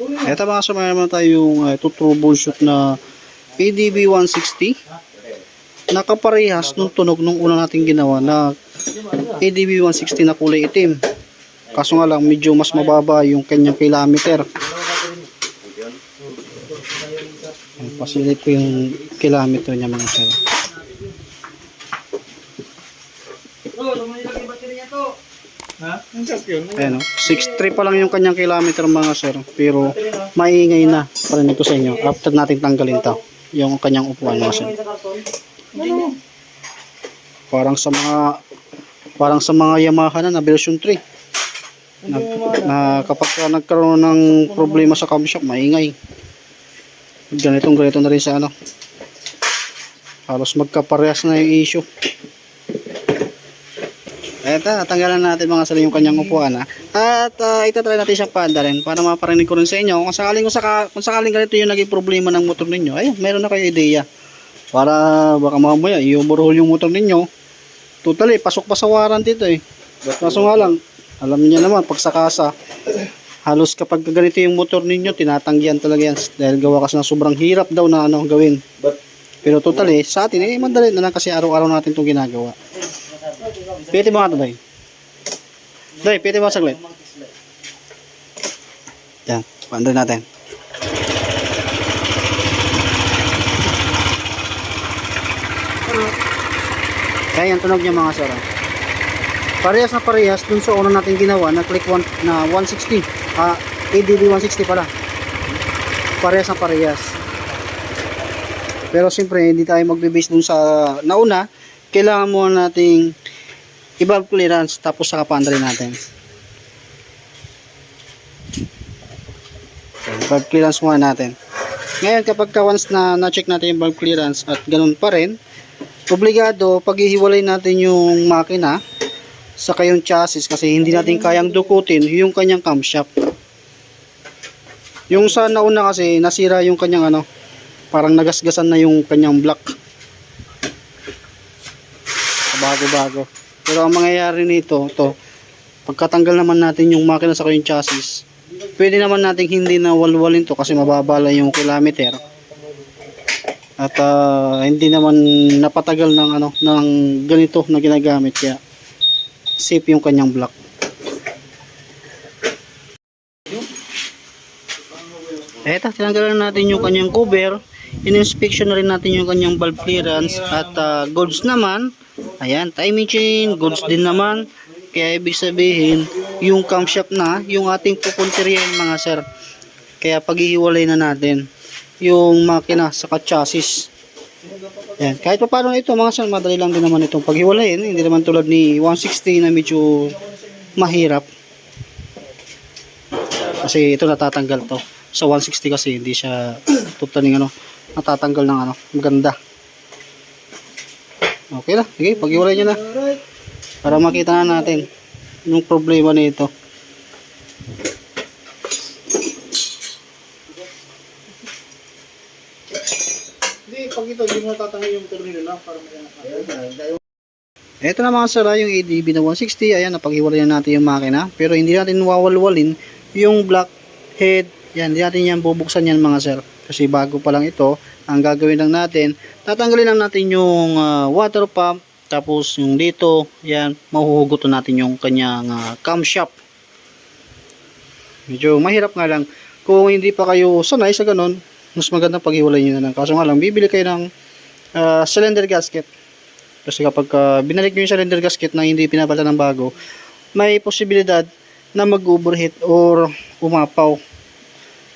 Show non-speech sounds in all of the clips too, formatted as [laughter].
Ito mga mayroon naman tayong uh, troubleshoot na ADB 160. Nakaparehas nung tunog nung una natin ginawa na ADB 160 na kulay itim. Kaso nga lang medyo mas mababa yung kanyang kilometer. Pasilip ko yung kilometer niya mga sir. Ayan o. 6.3 pa lang yung kanyang kilometer mga sir. Pero maingay na. Parinig ko sa inyo. After natin tanggalin to. Yung kanyang upuan mga sir. Parang sa mga parang sa mga Yamaha na na version 3. Na, na kapag ka nagkaroon ng problema sa camshaft, maingay. Ganitong ganito na rin sa ano. Halos magkaparehas na yung issue. Eto, natanggalan natin mga sala yung kanyang upuan ha. At uh, itatry natin siyang paanda rin para maparinig ko rin sa inyo. Kung sakaling, kung, saka, kung sakaling ganito yung naging problema ng motor ninyo, ayun, meron na kayo ideya. Para baka mamaya, i-overhaul yung motor ninyo. Totally, pasok pa sa warranty ito eh. Kaso nga lang, alam niyo naman, pag sa kasa, halos kapag ganito yung motor ninyo, tinatanggihan talaga yan. Dahil gawa kasi na sobrang hirap daw na ano gawin. Pero totally, sa atin, eh, madali na lang kasi araw-araw natin itong ginagawa. Pwede mo nga ito, Day. Day, pwede mo saglit. Yan, paandar natin. Kaya yung tunog niya mga sir. ah. Parehas na parehas dun sa una natin ginawa na click one, na 160. Ah, ADB 160 pala. Parehas na parehas. Pero siyempre, hindi tayo magbe-base dun sa nauna. Kailangan mo nating i-valve clearance tapos saka paandrin natin. Valve clearance muna natin. Ngayon kapag ka once na na-check natin yung valve clearance at ganun pa rin, obligado paghihiwalay natin yung makina saka yung chassis kasi hindi natin kayang dukutin yung kanyang camshaft. Yung sa nauna kasi nasira yung kanyang ano, parang nagasgasan na yung kanyang block. Bago-bago. Pero ang mangyayari nito, to, pagkatanggal naman natin yung makina sa yung chassis, pwede naman natin hindi na walwalin to kasi mababala yung kilometer. At ah, hindi naman napatagal ng ano ng ganito na ginagamit kaya safe yung kanyang block. Eto, tinanggalan natin yung kanyang cover. In-inspection na rin natin yung kanyang valve clearance at ah, goods naman. Ayan, timing chain, goods din naman. Kaya ibig sabihin, yung camshaft na, yung ating pupunteriyan mga sir. Kaya paghihiwalay na natin yung makina sa chassis. Yan. Kahit pa paano ito mga sir, madali lang din naman itong paghiwalayin. Hindi naman tulad ni 160 na medyo mahirap. Kasi ito natatanggal to. Sa 160 kasi hindi siya [clears throat] totally ano, natatanggal ng ano, maganda. Okay na, sige, paghiwalay nyo na. Para makita na natin yung problema nito. Hindi, pag ito, hindi mo yung tornillo lang para may ito na mga sara yung ADB na 160. Ayan, napaghiwalay na natin yung makina. Pero hindi natin wawalwalin yung black head. Yan, hindi natin yan bubuksan yan mga sir. Kasi bago pa lang ito, ang gagawin lang natin, tatanggalin lang natin yung ah, water pump. Tapos yung dito, yan, mahuhugutan natin yung kanyang uh, camshaft. Medyo mahirap nga lang. Kung hindi pa kayo sanay sa ganun, mas maganda paghiwalay nyo na lang. Kaso nga lang, bibili kayo ng ah, cylinder gasket. Kasi kapag uh, binalik nyo yung cylinder gasket na hindi pinapalitan ng bago, may posibilidad na mag-overheat or umapaw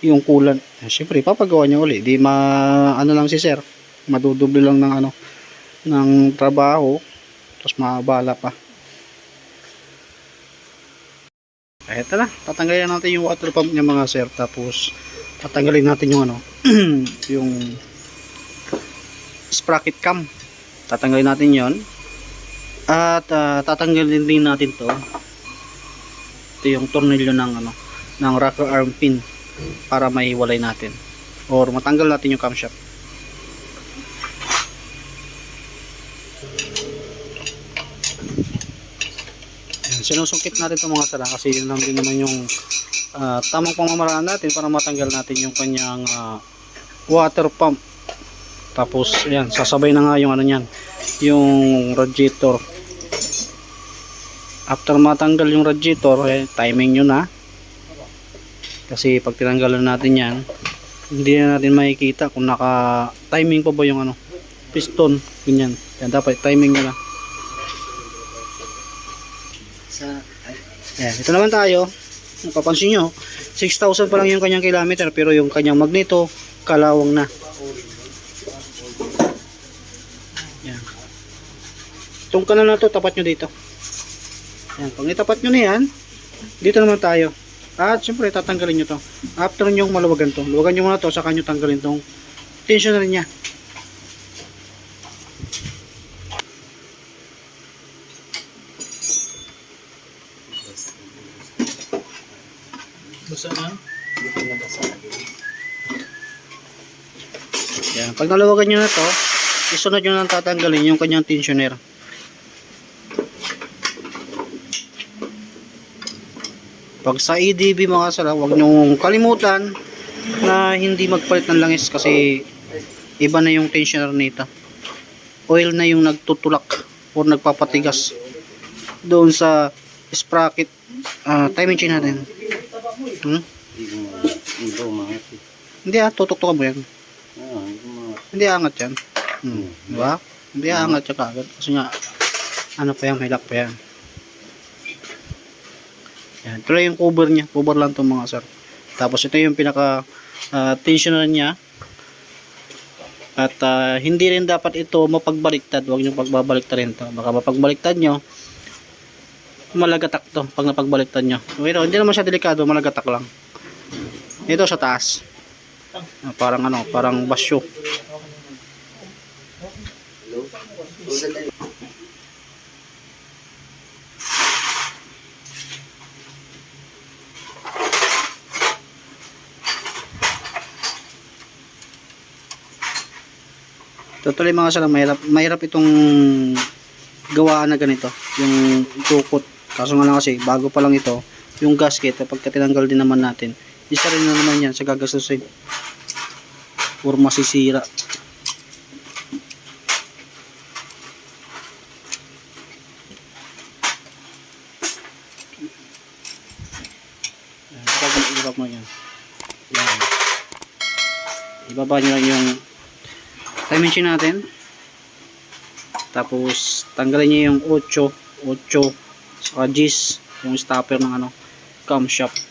yung coolant. Eh, Siyempre, papagawa nyo uli. Di ma, ano lang si sir, madudoble lang ng ano, ng trabaho, tapos mabala pa. Ito na, tatanggalin natin yung water pump niya mga sir, tapos tatanggalin natin yung ano, [clears throat] yung sprocket cam tatanggalin natin yon at ah, tatanggalin din natin to ito yung tornilyo ng ano ng rocker arm pin para maiwalay natin or matanggal natin yung camshaft sinusungkit natin itong mga sara kasi yun lang din naman yung ah, tamang pamamaraan natin para matanggal natin yung kanyang ah, water pump. Tapos ayan, sasabay na nga yung ano niyan, yung radiator. After matanggal yung radiator, eh, timing nyo na. Kasi pag tinanggalan natin yan, hindi na natin makikita kung naka timing pa ba yung ano piston ganyan yan dapat timing na Sa, ay, Ayan, ito naman tayo. Napapansin nyo, 6,000 pa lang yung kanyang kilometer pero yung kanyang magneto, kalawang na. Ayan. Itong kanal na to, tapat nyo dito. Ayan, pag itapat nyo na yan, dito naman tayo. At syempre, tatanggalin nyo to. After nyo maluwagan to, luwagan nyo muna to, saka nyo tanggalin tong tensioner niya. basa na? Yan. Pag naluwagan nyo na to, isunod nyo lang tatanggalin yung kanyang tensioner. Pag sa EDB mga sala, huwag nyo kalimutan na hindi magpalit ng langis kasi iba na yung tensioner nito. Oil na yung nagtutulak o nagpapatigas doon sa sprocket. Ah, timing chain natin. Hmm? Hindi ah, tutok-tukan mo yan. Ah, hindi angat yan. Hmm. Di ba? Hindi angat siya kagad. Kasi nga, ano pa yan, lock pa yan. Yan. Ito yung cover niya. Cover lang itong mga sir. Tapos ito yung pinaka ah, tensioner niya. At ah, hindi rin dapat ito mapagbaliktad. Huwag nyo pagbabaliktad rin to. Baka mapagbaliktad nyo, malagatak to pag napagbaliktad nyo. Pero hindi naman siya delikado, malagatak lang. Ito sa taas. Ah, parang ano, parang basyo. Tutuloy mga sala, mahirap, mahirap itong gawaan na ganito, yung tukot. Kaso nga lang kasi, bago pa lang ito, yung gasket, pagka tinanggal din naman natin, isa rin na naman yan sa gagastusin. Or masisira. Ibaba mo yan. Yan. Ibaba nyo lang dimension natin. Tapos tanggalin niyo yung 8 8 saka G's yung stopper ng ano camshaft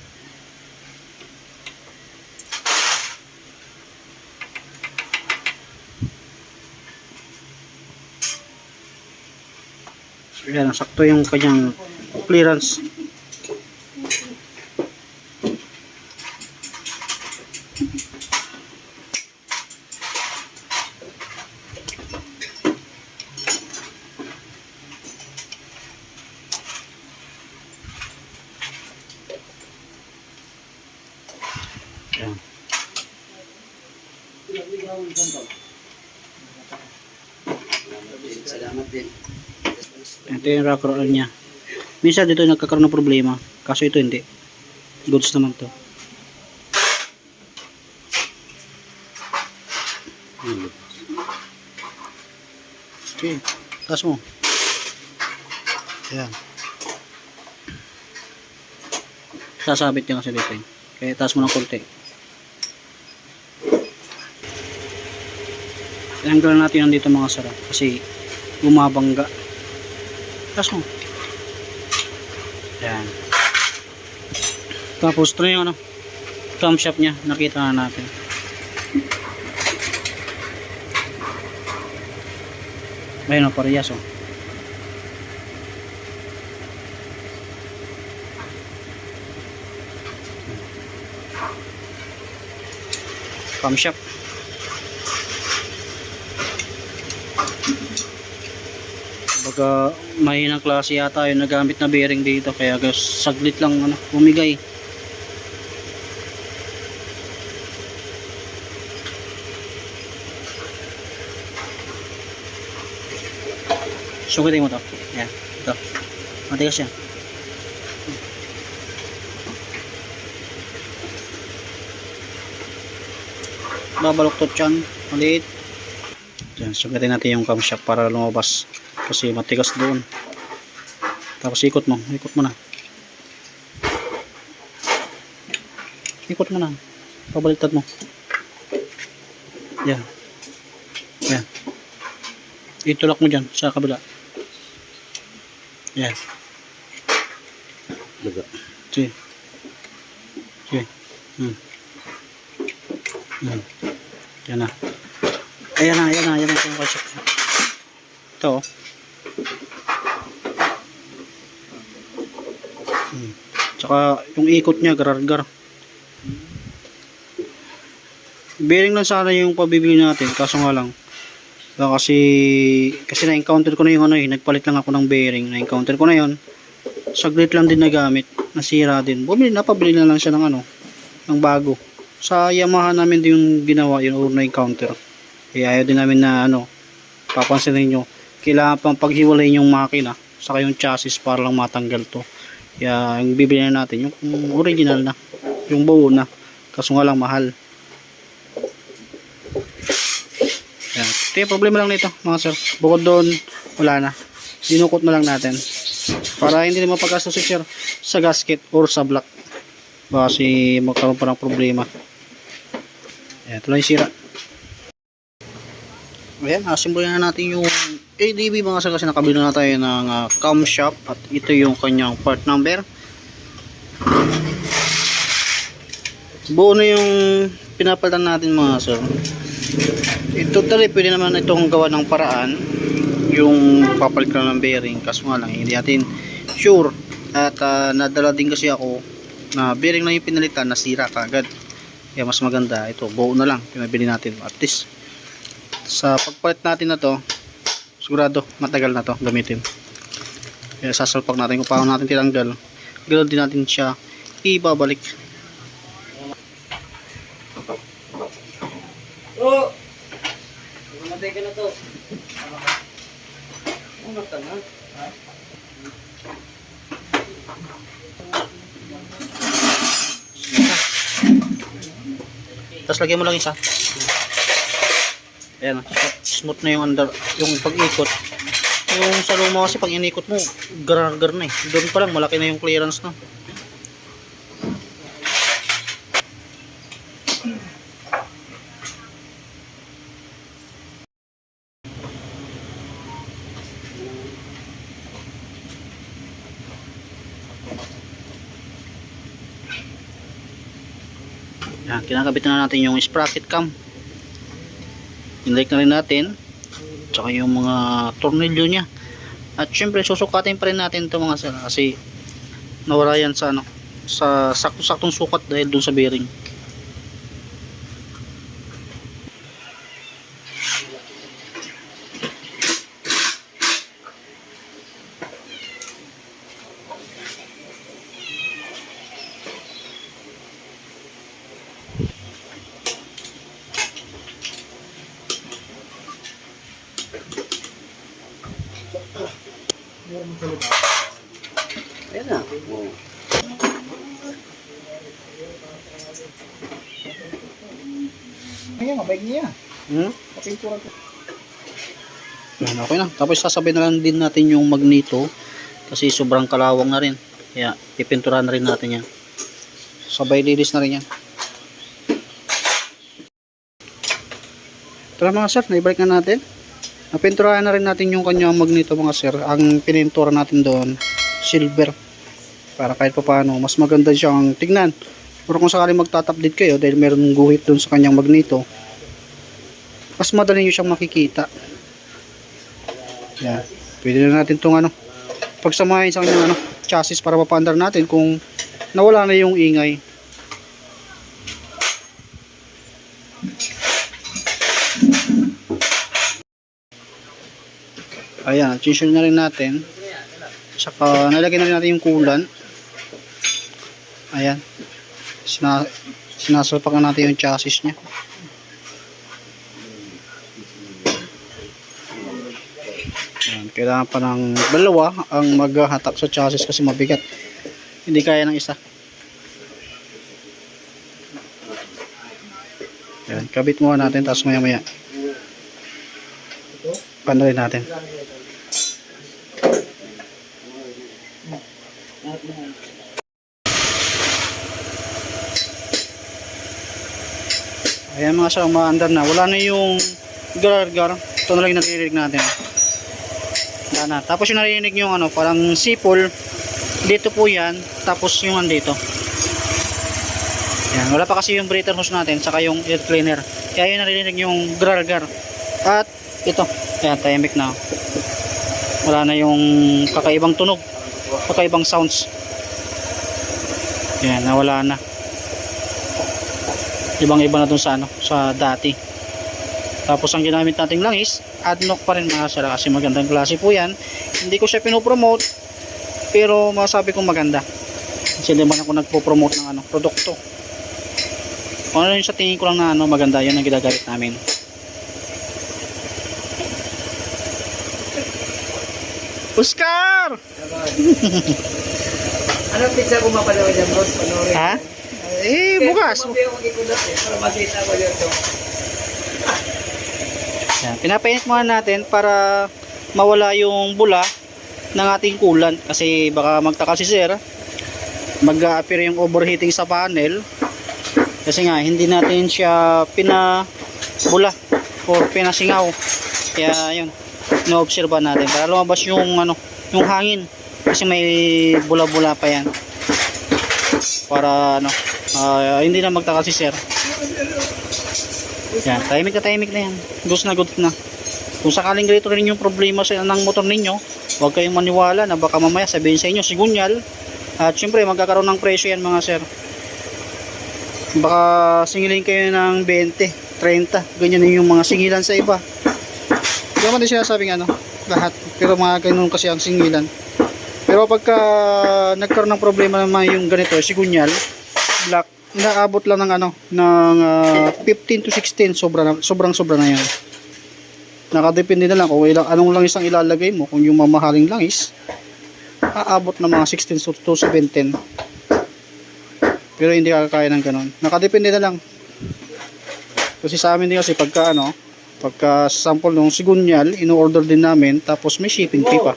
yan sakto yung kanyang clearance yan Salamat din. Roll niya. Minsan dito nagkakaroon ng problema. Kaso ito hindi. Goods naman to. Okay. Taas mo. Ayan. Sasabit niya kasi dito. eh. Kaya taas mo ng konti. Tinanggalan natin yan dito mga sara. Kasi bumabangga. Taas mo. Ayan. Tapos ito na yung ano, camshaft niya. Nakita na natin. Ayun o, parehas o. Camshaft. Pagka mahinang klase yata yung nagamit na bearing dito. Kaya guys, saglit lang ano, umigay. Sukitin mo to. Yan. Ito. Matigas yan. Babaluktot yan. Ulit. Diyan, sukitin natin yung camshaft para lumabas kasi matigas doon. Tapos ikot mo ikot mo na. Ikot mo na. Pabaliktad mo. Yan. Yan. Itulak mo dyan sa kabila. Yan. Daga. sige. Sige. Hmm. Hmm. yan na ayan na ayan na. Ayan na. Ito oh hmm. Tsaka yung ikot niya garargar bearing lang sana yung pabibili natin kaso nga lang kasi kasi na-encounter ko na yung ano eh, nagpalit lang ako ng bearing, na-encounter ko na yon. Saglit lang din nagamit, nasira din. Bumili napabili na lang siya ng ano, ng bago. Sa Yamaha namin din yung ginawa yun or na-encounter. Kaya ayaw din namin na ano, papansin niyo kailangan pang paghiwalay yung makina saka yung chassis para lang matanggal to. Kaya yung bibili na natin yung original na, yung buo na. Kaso nga lang mahal. Yan. Ito yung problema lang nito mga sir. Bukod doon, wala na. Dinukot na lang natin. Para hindi na mapagkaso si sir sa gasket or sa block. Baka kasi magkaroon pa ng problema. Yan, ito lang yung sira. Ayan, assemble na natin yung ADB mga sir kasi nakabili na tayo ng uh, camshaft at ito yung kanyang part number. Buo na yung pinapalitan natin mga sir. Ito tali, pwede naman itong gawa ng paraan. Yung papalit ka ng bearing. Kaso nga lang hindi natin sure. At ah, nadala din kasi ako na bearing na yung pinalitan nasira kagad kaya mas maganda ito buo na lang pinabili natin. At least sa pagpalit natin na to sigurado matagal na to gamitin kaya sasalpak natin kung paano natin tinanggal ganoon din natin siya ibabalik Oh! Mamatay ka na to. Ka na? Tapos lagyan mo lang isa. Ayan, smooth na yung under, yung pag-ikot. Yung sa luma kasi pag inikot mo, gar-gar na eh. Doon pa lang, malaki na yung clearance na. Yan, kinakabit na natin yung sprocket cam. Inlike na rin natin. Tsaka yung mga tornilyo niya. At syempre susukatin pa rin natin ito mga sir kasi nawala yan sa ano sa sakto-saktong sukat dahil dun sa bearing. Ayan na. Oh. Ayan, mabay niya. Hmm? Kapintura ko. Yan, okay na. Tapos sasabay na lang din natin yung magneto kasi sobrang kalawang na rin. Kaya pipinturahan na rin natin yan. Sabay lilis na rin yan. Tara mga sir, naibalik na natin. Napinturahan na rin natin yung kanyang magneto mga sir. Ang pinintura natin doon, silver. Para kahit pa paano, mas maganda siyang tignan. Pero kung sakali magtatapdate kayo dahil meron guhit doon sa kanyang magneto, mas madali nyo siyang makikita. Yan. Pwede na natin itong ano, pagsamahin sa kanyang ano, chassis para mapandar natin kung nawala na yung ingay. Ayan, chisel na rin natin. Saka nalagyan na rin natin yung kulan. Ayan. Sina sinasalpak na natin yung chassis niya. Ayan, kailangan pa ng dalawa ang maghahatap sa chassis kasi mabigat. Hindi kaya ng isa. Yan, kabit muna natin, tapos maya maya. Pandarin natin. Mga sa umaandar na. Wala na yung gar-gar. Ito na lang naririnig natin. Wala na. Tapos yung naririnig yung ano, parang sipol. Dito po yan. Tapos yung andito. Yan. Wala pa kasi yung breather hose natin. Saka yung air cleaner. Kaya yung naririnig yung gar-gar. At ito. Ayan, tahimik na. Wala na yung kakaibang tunog. Kakaibang sounds. Yan, nawala na ibang iba na dun sa ano sa dati tapos ang ginamit nating langis adlock pa rin mga sir kasi magandang klase po yan hindi ko siya pinopromote pero masabi kong maganda kasi hindi man ako nagpo-promote ng ano produkto kung ano yung sa tingin ko lang na ano maganda yun ang ginagamit namin Oscar! Anong pizza kung mapanood yan, boss? Panoorin. Ha? Eh, bukas. Eh. Yan. Pinapainit muna natin para mawala yung bula ng ating coolant kasi baka magtaka si sir mag-appear yung overheating sa panel kasi nga hindi natin siya pinabula or pinasingaw kaya yun ino-observe natin para lumabas yung ano yung hangin kasi may bula-bula pa yan para ano ah, hindi na magtaka si sir yan, tahimik na tahimik na yan. Goods na goods na. Kung sakaling ganito rin yung problema sa ng motor ninyo, huwag kayong maniwala na baka mamaya sabihin sa inyo sigunyal. At syempre magkakaroon ng presyo yan mga sir. Baka singilin kayo ng 20, 30. Ganyan yung mga singilan sa iba. Hindi naman din sinasabing ano, lahat. Pero mga ganun kasi ang singilan. Pero pagka nagkaroon ng problema naman yung ganito, sigunyal, black, inaabot lang ng ano ng ah, 15 to 16 sobra na, sobrang sobra na yan. Nakadepende na lang kung ilang, anong lang isang ilalagay mo. Kung yung mamahaling langis aabot ng mga 16 to 17 pero hindi kakaya ng ganun. Nakadepende na lang. Kasi sa amin din kasi pagka ano pagka sample nung sigunyal in-order din namin tapos may shipping fee pa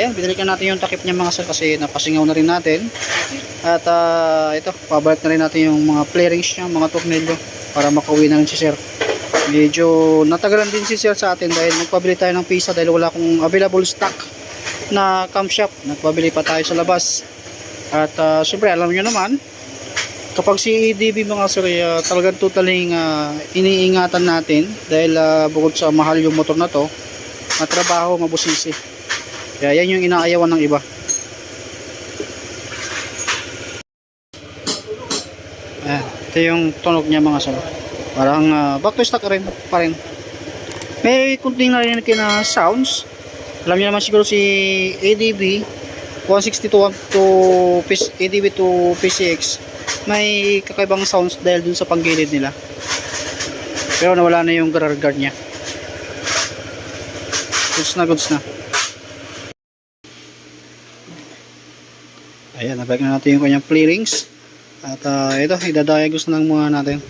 Ayan, binalikan natin yung takip niya mga sir kasi napasingaw na rin natin. At ah, ito, pabalik na rin natin yung mga flarings niya, mga tornilyo para makauwi na rin si sir. Medyo natagalan din si sir sa atin dahil nagpabili tayo ng pizza dahil wala akong available stock na camshaft. Nagpabili pa tayo sa labas. At uh, syempre alam niyo naman, kapag si EDB mga sir, ah, talagang totaling ah, iniingatan natin dahil ah, bukod sa mahal yung motor na to, matrabaho, mabusisi. Kaya yan yung inaayawan ng iba. Ayan, ito yung tunog niya mga sir. Parang ah, back to stock rin, pa. May kunting narinig na sounds. Alam niyo naman siguro si ADB 160 to, ADB to PCX may kakaibang sounds dahil dun sa panggilid nila. Pero nawala na yung guard niya. Goods na goods na. Ayan, nabalik na natin yung kanyang clearings. At ah, ito, idadiagnose na lang muna natin.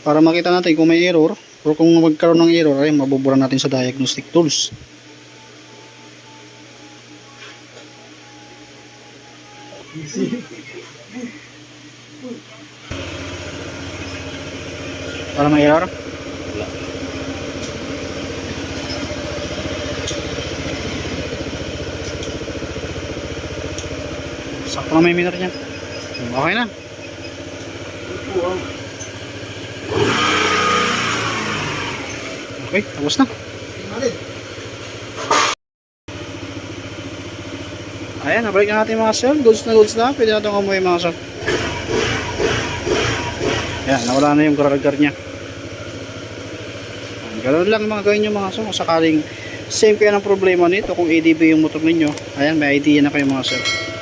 Para makita natin kung may error or kung magkaroon ng error, ay mabubura natin sa diagnostic tools. Para may error? Na may minor niyan. Okay na. Okay, tapos na. Ayan, nabalik na natin mga sir. Goods na goods na. Pwede natin umuwi mga sir. Ayan, nawala na yung gargar niya. Ganun lang mga gawin nyo mga sir. Kung sakaling same kayo ng problema nito kung ADB yung motor ninyo. Ayan, may idea na kayo mga sir.